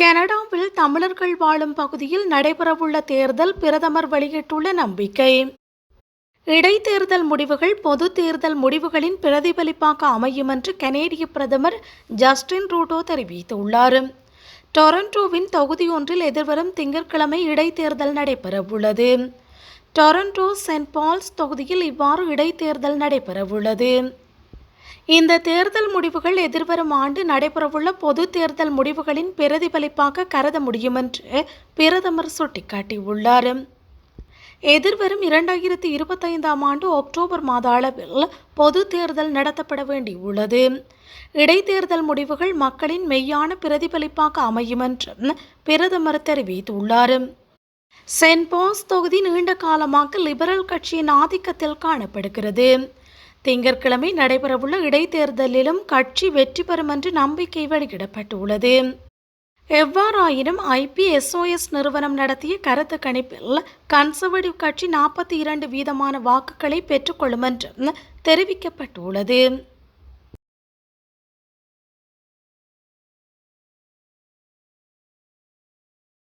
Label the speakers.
Speaker 1: கனடாவில் தமிழர்கள் வாழும் பகுதியில் நடைபெறவுள்ள தேர்தல் பிரதமர் வெளியிட்டுள்ள நம்பிக்கை. இடைத்தேர்தல் முடிவுகள் பொது தேர்தல் முடிவுகளின் பிரதிபலிப்பாக அமையும் என்று கனேடிய பிரதமர் ஜஸ்டின் ரூடோ தெரிவித்துள்ளார். டொரண்டோவின் தொகுதி ஒன்றில் எதிர்வரும் திங்கட்கிழமை இடைத்தேர்தல் நடைபெறவுள்ளது. டொரண்டோ சென்ட் பால்ஸ் தொகுதியில் இவ்வாறு இடைத்தேர்தல் நடைபெறவுள்ளது. இந்த தேர்தல் முடிவுகள் எதிர்வரும் ஆண்டு நடைபெறவுள்ள பொது தேர்தல் முடிவுகளின் பிரதிபலிப்பாக கருத முடியும் என்று பிரதமர் சுட்டிக்காட்டியுள்ளார். எதிர்வரும் இரண்டாயிரத்தி இருபத்தைந்தாம் ஆண்டு அக்டோபர் மாத அளவில் பொது தேர்தல் நடத்தப்பட வேண்டியுள்ளது. இடைத்தேர்தல் முடிவுகள் மக்களின் மெய்யான பிரதிபலிப்பாக அமையும் என்றும் பிரதமர் தெரிவித்துள்ளார். சென்ட் பாஸ் தொகுதி நீண்ட காலமாக லிபரல் கட்சியின் ஆதிக்கத்தில் காணப்படுகிறது. திங்கட்கிழமை நடைபெறவுள்ள இடைத்தேர்தலிலும் கட்சி வெற்றி பெறும் என்று நம்பிக்கை வெளியிடப்பட்டுள்ளது. எவ்வாறாயினும் ஐபிஎஸ்ஓஎஸ் நிறுவனம் நடத்திய கருத்து கணிப்பில் கன்சர்வேட்டிவ் கட்சி நாற்பத்தி இரண்டு வீதமான வாக்குகளை பெற்றுக்கொள்ளும் என்றும் தெரிவிக்கப்பட்டுள்ளது.